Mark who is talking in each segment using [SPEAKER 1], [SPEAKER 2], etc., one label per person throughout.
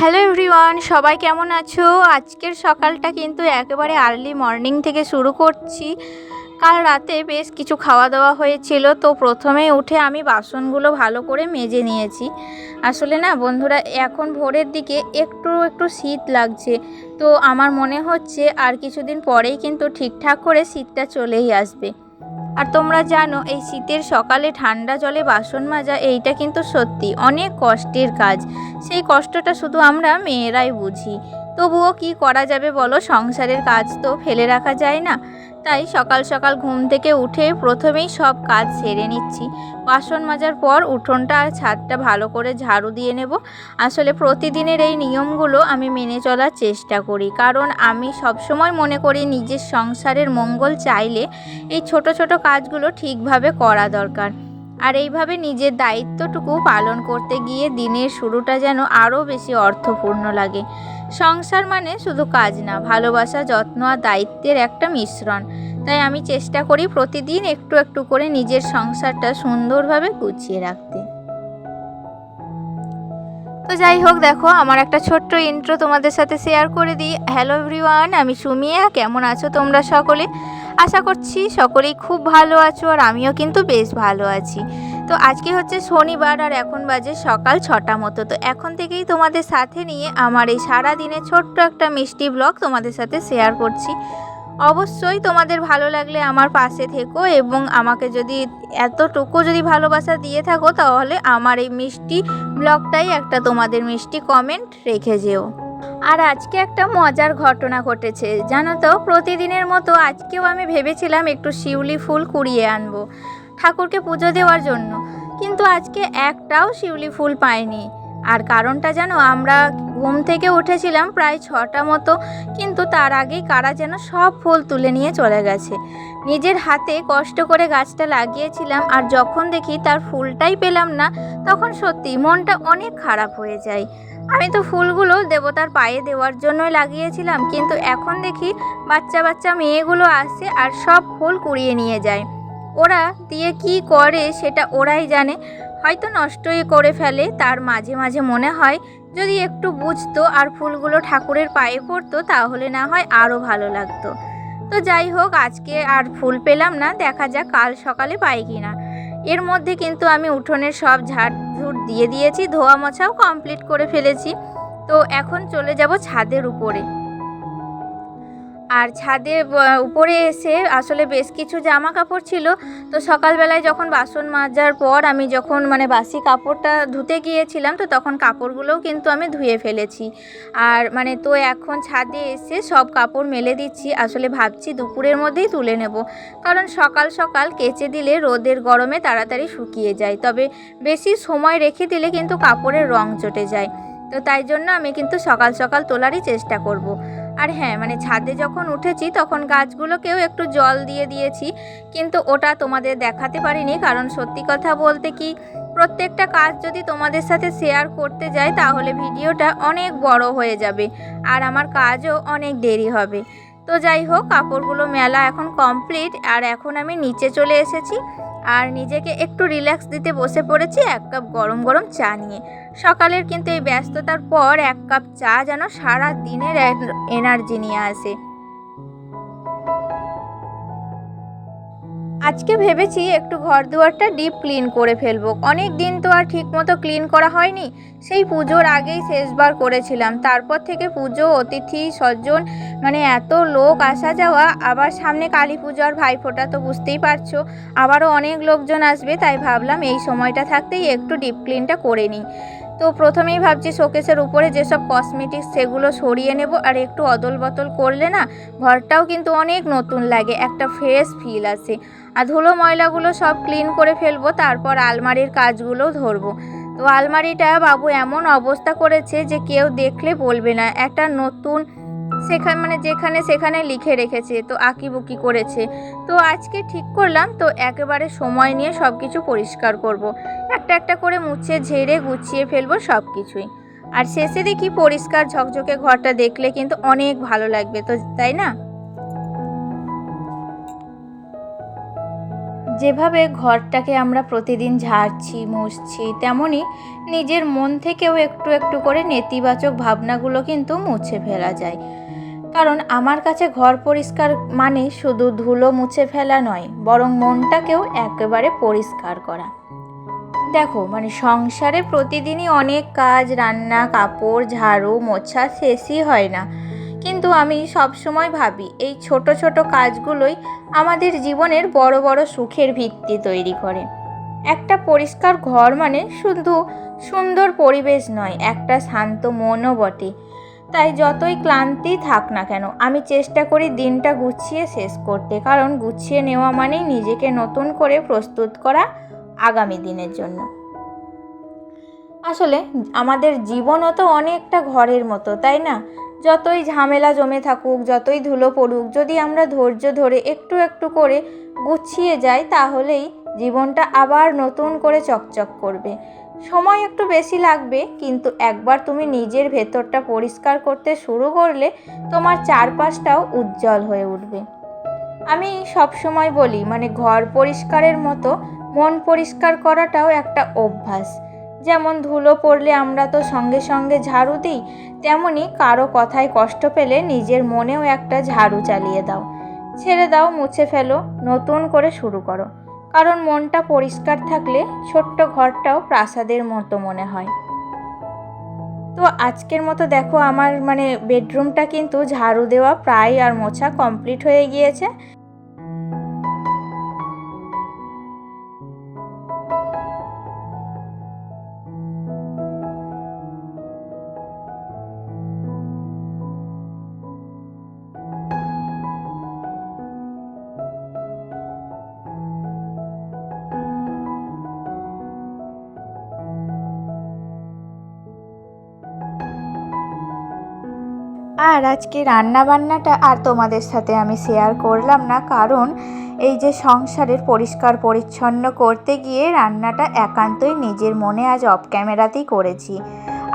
[SPEAKER 1] Hello everyone সবাই কেমন আছো? আজকের সকালটা কিন্তু একেবারে আর্লি মর্নিং থেকে শুরু করছি। কাল রাতে বেশ কিছু খাওয়া দাওয়া হয়েছিল, তো প্রথমে উঠে আমি বাসনগুলো ভালো করে মেজে নিয়েছি। আসলে না, বন্ধুরা, এখন ভোরের দিকে একটু একটু শীত লাগছে, তো আমার মনে হচ্ছে আর কিছুদিন পরেই কিন্তু ঠিকঠাক করে শীতটা চলেই আসবে। আর তোমরা জানো, এই শীতের সকালে ঠান্ডা জলে বাসন মাজা, এইটা কিন্তু সত্যি অনেক কষ্টের কাজ। সেই কষ্টটা শুধু আমরা মেয়েরাই বুঝি। তবুও কি করা যাবে বলো? সংসারের কাজ তো ফেলে রাখা যায় না। তাই সকাল সকাল ঘুম থেকে উঠে প্রথমেই সব কাজ সেরে নিচ্ছি। বাসন মাজার পর উঠোনটা আর ছাদটা ভালো করে ঝাড়ু দিয়ে নেব। আসলে প্রতিদিনের এই নিয়মগুলো আমি মেনে চলার চেষ্টা করি। কারণ আমি সবসময় মনে করি নিজের সংসারের মঙ্গল চাইলে এই ছোট ছোট কাজগুলো ঠিকভাবে করা দরকার। আর এইভাবে নিজের দায়িত্বটুকু পালন করতে গিয়ে দিনের শুরুটা যেন আরও বেশি অর্থপূর্ণ লাগে। সংসার মানে শুধু কাজ না, ভালোবাসা, যত্ন আর দায়িত্বের একটা মিশ্রণ। তাই আমি চেষ্টা করি প্রতিদিন একটু একটু করে নিজের সংসারটা সুন্দরভাবে গুছিয়ে রাখতে। তো যাই হোক, দেখো আমার একটা ছোট্ট ইন্ট্রো তোমাদের সাথে শেয়ার করে দিই। হ্যালো এভরিওয়ান আমি সুমিয়া, কেমন আছো তোমরা সকলে? আশা করছি সকলেই খুব ভালো আছো আর আমিও কিন্তু বেশ ভালো আছি। তো আজকে হচ্ছে শনিবার আর এখন বাজে সকাল ছটা মতো। তো এখন থেকেই তোমাদের সাথে নিয়ে আমার এই সারা দিনে ছোট্ট একটা মিষ্টি ব্লগ তোমাদের সাথে শেয়ার করছি। অবশ্যই তোমাদের ভালো লাগলে আমার পাশে থেকো এবং আমাকে যদি এতটুকু যদি ভালোবাসা দিয়ে থাকো তাহলে আমার এই মিষ্টি ব্লগটাই একটা তোমাদের মিষ্টি কমেন্ট রেখে যেও। আর আজকে একটা মজার ঘটনা ঘটেছে। জানো তো, প্রতিদিনের মতো আজকেও আমি ভেবেছিলাম একটু শিউলি ফুল কুড়িয়ে আনব ঠাকুরকে পুজো দেওয়ার জন্য। কিন্তু আজকে একটাও শিউলি ফুল পাইনি। আর কারণটা জানো, আমরা ঘুম থেকে উঠেছিলাম প্রায় ছটা মতো, কিন্তু তার আগেই কারা যেন সব ফুল তুলে নিয়ে চলে গেছে। নিজের হাতে কষ্ট করে গাছটা লাগিয়েছিলাম আর যখন দেখি তার ফুলটাই পেলাম না, তখন সত্যি মনটা অনেক খারাপ হয়ে যায়। আমি তো ফুলগুলো দেবতার পায়ে দেওয়ার জন্যই লাগিয়েছিলাম, কিন্তু এখন দেখি বাচ্চা বাচ্চা মেয়েগুলো আসে আর সব ফুল কুড়িয়ে নিয়ে যায়। ওরা দিয়ে কি করে সেটা ওরাই জানে, হয়তো নষ্টই করে ফেলে, তার মাঝে মাঝে মনে হয় যদি একটু বুঝতো আর ফুলগুলো ঠাকুরের পায়ে পড়তো, তাহলে না হয় আরও ভালো লাগতো। তো যাই হোক, আজকে আর ফুল পেলাম না, দেখা যাক কাল সকালে পাই কিনা। এর মধ্যে কিন্তু আমি উঠোনের সব ঝাড়ঝুট দিয়ে দিয়েছি, ধোয়া মোছাও কমপ্লিট করে ফেলেছি। তো এখন চলে যাব ছাদের উপরে। আর ছাদে উপরে এসে আসলে বেশ কিছু জামা কাপড় ছিল। তো সকালবেলায় যখন বাসন মাজার পর আমি যখন মানে বাসি কাপড়টা ধুতে গিয়েছিলাম, তো তখন কাপড়গুলোও কিন্তু আমি ধুয়ে ফেলেছি। আর মানে তো এখন ছাদে এসে সব কাপড় মেলে দিচ্ছি। আসলে ভাবছি দুপুরের মধ্যেই তুলে নেব। কারণ সকাল সকাল কেচে দিলে রোদের গরমে তাড়াতাড়ি শুকিয়ে যায়। তবে বেশি সময় রেখে দিলে কিন্তু কাপড়ের রং চটে যায়। তো তাই জন্য আমি কিন্তু সকাল সকাল তোলারই চেষ্টা করব। আর হ্যাঁ মানে ছাদে যখন উঠেছি তখন গাছগুলোকেও একটু জল দিয়ে দিয়েছি, কিন্তু ওটা তোমাদের দেখাতে পারিনি, কারণ সত্যি কথা বলতে কি, প্রত্যেকটা কাজ যদি তোমাদের সাথে শেয়ার করতে যাই তাহলে ভিডিওটা অনেক বড় হয়ে যাবে আর আমার কাজও অনেক দেরি হবে। তো যাই হোক, কাপড়গুলো মেলা এখন কমপ্লিট আর এখন আমি নিচে চলে এসেছি। আর নিজেকে একটু রিল্যাক্স দিতে বসে পড়েছি এক কাপ গরম গরম চা নিয়ে। সকালের কিন্তু এই ব্যস্ততার পর এক কাপ চা যেন সারা দিনের এনার্জি নিয়ে আসে। আজকে ভেবেছি একটু ঘর দুয়ারটা ডিপ ক্লিন করে ফেলব। অনেক দিন তো আর ঠিক মতো ক্লিন করা হয়নি। সেই পুজোর আগেই শেষবার করেছিলাম। তারপর থেকে পুজো, অতিথি, স্বজন মানে এত লোক আসা যাওয়া, আবার সামনে কালী পুজো আর ভাইফোঁটা তো বুঝতেই পারছ। আবারও অনেক লোকজন আসবে, তাই ভাবলাম এই সময়টা থাকতেই একটু ডিপ ক্লিনটা করে নিই। তো প্রথমেই ভাবছি শোকেসের উপরে যেসব কসমেটিক্স সেগুলো সরিয়ে নেব, আর একটু অদল বদল করলে না, ঘরটাও কিন্তু অনেক নতুন লাগে। একটা ফ্রেশ ফিল আসে। আর ধুলো ময়লাগুলো সব ক্লিন করে ফেলব, তারপর আলমারির কাজগুলোও ধরবো। তো আলমারিটা বাবু এমন অবস্থা করেছে যে কেউ দেখলে বলবে না। একটা নতুন সেখানে মানে যেখানে সেখানে লিখে রেখেছে, তো আঁকিবুকি করেছে। তো আজকে ঠিক করলাম, তো একেবারে সময় নিয়ে সব কিছু পরিষ্কার করব। একটা একটা করে মুছে, ঝেড়ে, গুছিয়ে ফেলব সব কিছুই আর শেষে দেখি পরিষ্কার ঝকঝকে ঘরটা দেখলে কিন্তু অনেক ভালো লাগবে, তো তাই না? যেভাবে ঘরটাকে আমরা প্রতিদিন ঝাড়ছি, মুছছি তেমনই নিজের মন থেকেও একটু একটু করে নেতিবাচক ভাবনাগুলো কিন্তু মুছে ফেলা যায়। কারণ আমার কাছে ঘর পরিষ্কার মানে শুধু ধুলো মুছে ফেলা নয়, বরং মনটাকেও একেবারে পরিষ্কার করা। দেখো মানে সংসারে প্রতিদিনই অনেক কাজ, রান্না, কাপড়, ঝাড়ু, মোছা শেষই হয় না। কিন্তু আমি সব সময় ভাবি, এই ছোট ছোট কাজগুলোই আমাদের জীবনের বড় বড় সুখের ভিত্তি তৈরি করে। একটা পরিষ্কার ঘর মানে শুধু সুন্দর পরিবেশ নয়, একটা শান্ত মনও বটে। তাই যতই ক্লান্তি থাক না কেন, আমি চেষ্টা করি দিনটা গুছিয়ে শেষ করতে, কারণ গুছিয়ে নেওয়া মানেই নিজেকে নতুন করে প্রস্তুত করা আগামী দিনের জন্য। আসলে আমাদের জীবনও তো অনেকটা ঘরের মতো, তাই না? যতই ঝামেলা জমে থাকুক, যতই ধুলো পড়ুক, যদি আমরা ধৈর্য ধরে একটু একটু করে গুছিয়ে যাই, তাহলেই জীবনটা আবার নতুন করে চকচক করবে। সময় একটু বেশি লাগবে, কিন্তু একবার তুমি নিজের ভেতরটা পরিষ্কার করতে শুরু করলে তোমার চারপাশটাও উজ্জ্বল হয়ে উঠবে। আমি সব সময় বলি মানে ঘর পরিষ্কারের মতো মন পরিষ্কার করাটাও একটা অভ্যাস। যেমন ধুলো পড়লে আমরা তো সঙ্গে সঙ্গে ঝাড়ু দিই, তেমনি কারও কথায় কষ্ট পেলে নিজের মনেও একটা ঝাড়ু চালিয়ে দাও। ছেড়ে দাও, মুছে ফেলো, নতুন করে শুরু করো। কারণ মনটা পরিষ্কার থাকলে ছোট্ট ঘরটাও প্রাসাদের মতো মনে হয়। তো আজকের মতো দেখো, আমার মানে বেডরুমটা কিন্তু ঝাড়ু দেওয়া প্রায় আর মোছা কমপ্লিট হয়ে গিয়েছে। আর আজকে রান্না বান্নাটা আর তোমাদের সাথে আমি শেয়ার করলাম না, কারণ এই যে সংসারের পরিষ্কার পরিচ্ছন্ন করতে গিয়ে রান্নাটা একান্তই নিজের মনে আজ অফ ক্যামেরাতেই করেছি।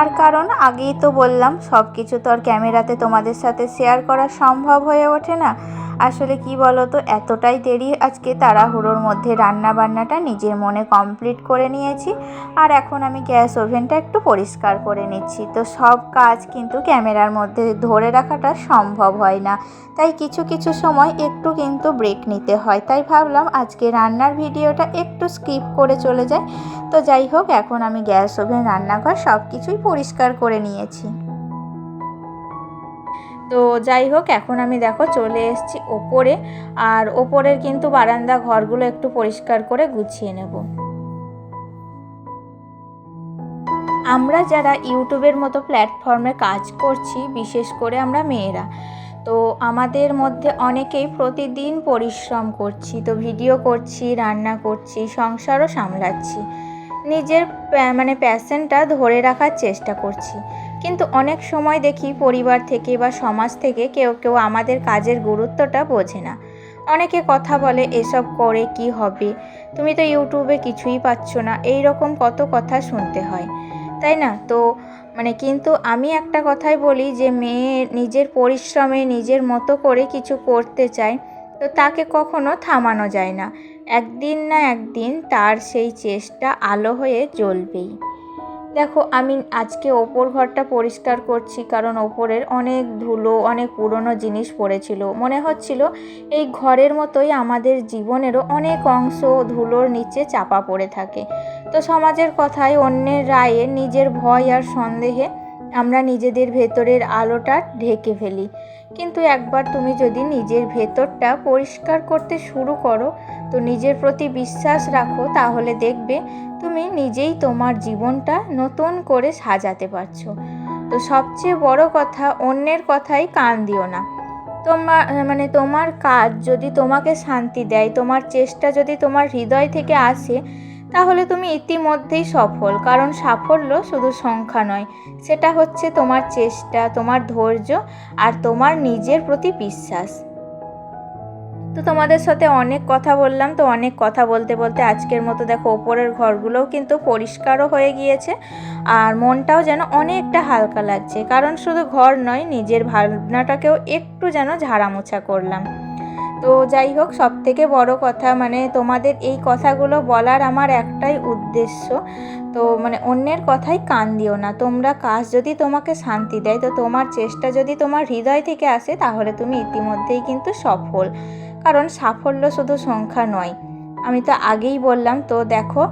[SPEAKER 1] আর কারণ আগেই তো বললাম সব কিছু তো আর ক্যামেরাতে তোমাদের সাথে শেয়ার করা সম্ভব হয়ে ওঠে না। আসলে কি বলো তো এতটাই দেরি আজকে তাড়াহুড়োর মধ্যে রান্না বান্নাটা নিজের মনে কমপ্লিট করে নিয়েছি। আর এখন আমি গ্যাস ওভেনটা একটু পরিষ্কার করে নিচ্ছি। তো সব কাজ কিন্তু ক্যামেরার মধ্যে ধরে রাখাটা সম্ভব হয় না। তাই কিছু কিছু সময় একটু কিন্তু ব্রেক নিতে হয়। তাই ভাবলাম আজকে রান্নার ভিডিওটা একটু স্কিপ করে চলে যায় তো যাই হোক, এখন আমি গ্যাস ওভেন, রান্নাঘর সব কিছুই পরিষ্কার করে নিয়েছি। তো যাই হোক, এখন আমি দেখো চলে এসেছি ওপরে। আর ওপরের কিন্তু বারান্দা ঘরগুলো একটু পরিষ্কার করে গুছিয়ে নেব। আমরা যারা ইউটিউবের মতো প্ল্যাটফর্মে কাজ করছি, বিশেষ করে আমরা মেয়েরা, তো আমাদের মধ্যে অনেকেই প্রতিদিন পরিশ্রম করছি। তো ভিডিও করছি, রান্না করছি, সংসারও সামলাচ্ছি। নিজের মানে প্যাশনটা ধরে রাখার চেষ্টা করছি। কিন্তু অনেক সময় দেখি পরিবার থেকে বা সমাজ থেকে কেউ কেউ আমাদের কাজের গুরুত্বটা বোঝে না। অনেকে কথা বলে, এসব করে কি হবে? তুমি তো ইউটিউবে কিছুই পাচ্ছ না। এই রকম কত কথা শুনতে হয়। তাই না? তো মানে কিন্তু আমি একটা কথাই বলি যে, মেয়ে নিজের পরিশ্রমে নিজের মতো করে কিছু করতে চায়, তো তাকে কখনো থামানো যায় না। একদিন না একদিন তার সেই চেষ্টা আলো হয়ে জ্বলবেই। দেখো আমি আজকে ওপর ঘরটা পরিষ্কার করছি কারণ ওপরের অনেক ধুলো, অনেক পুরনো জিনিস পড়েছিল। মনে হচ্ছিল এই ঘরের মতোই আমাদের জীবনেরও অনেক অংশ ধুলোর নিচে চাপা পড়ে থাকে। তো সমাজের কথায় অন্যের রায়ে নিজের ভয় আর সন্দেহে আমরা নিজেদের ভেতরের আলোটা ঢেকে ফেলি। কিন্তু একবার তুমি যদি নিজের ভেতরটা পরিষ্কার করতে শুরু করো তো নিজের প্রতি বিশ্বাস রাখো, তাহলে দেখবে তুমি নিজেই তোমার জীবনটা নতুন করে সাজাতে পারছ। তো সবচেয়ে বড় কথা, অন্যের কথাই কান দিও না। তোমার মানে তোমার কাজ যদি তোমাকে শান্তি দেয়, তোমার চেষ্টা যদি তোমার হৃদয় থেকে আসে, তাহলে তুমি ইতিমধ্যেই সফল। কারণ সাফল্য শুধু সংখ্যা নয়, সেটা হচ্ছে তোমার চেষ্টা, তোমার ধৈর্য আর তোমার নিজের প্রতি বিশ্বাস। তো তোমাদের সাথে অনেক কথা বললাম, তো অনেক কথা বলতে বলতে আজকের মতো দেখো ওপরের ঘরগুলোও কিন্তু পরিষ্কারও হয়ে গিয়েছে আর মনটাও যেন অনেকটা হালকা লাগছে। কারণ শুধু ঘর নয়, নিজের ভাবনাটাকেও একটু যেন ঝাড়ামোছা করলাম। তো যাই হোক সব থেকে বড় কথা মানে তোমাদের এই কথাগুলো বলার আমার একটাই উদ্দেশ্য। তো মানে অন্যের কথাই কান দিও না। তোমরা কাজ যদি তোমাকে শান্তি দেয়, তো তোমার চেষ্টা যদি তোমার হৃদয় থেকে আসে, তাহলে তুমি ইতিমধ্যেই কিন্তু সফল। কারণ সাফল্য শুধু সংখ্যা নয়। আমি তো আগেই বললাম, তো দেখো।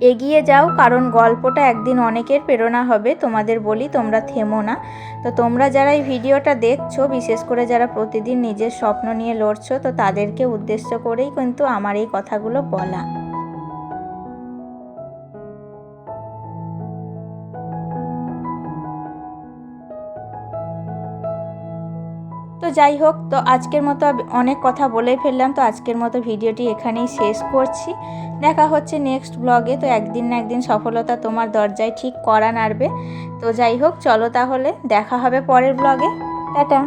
[SPEAKER 1] এগিয়ে যাও, কারণ গল্পটা একদিন অনেকের প্রেরণা হবে, তোমাদের বলি তোমরা থেমো না। তো তোমরা যারা এই ভিডিওটা দেখছ, বিশেষ করে যারা প্রতিদিন নিজের স্বপ্ন নিয়ে লড়ছো, তো তাদেরকে উদ্দেশ্য করেই কিন্তু আমার এই কথাগুলো বলা। তো যাই হোক, তো আজকের মতো অনেক কথা বলে ফেললাম, তো আজকের মতো ভিডিওটি এখানেই শেষ করছি। দেখা হচ্ছে নেক্সট ব্লগে তো একদিন না একদিন সফলতা তোমার দরজায় ঠিক করা নাড়বে। তো যাই হোক, চলো তাহলে, দেখা হবে পরের ব্লগে টাটা!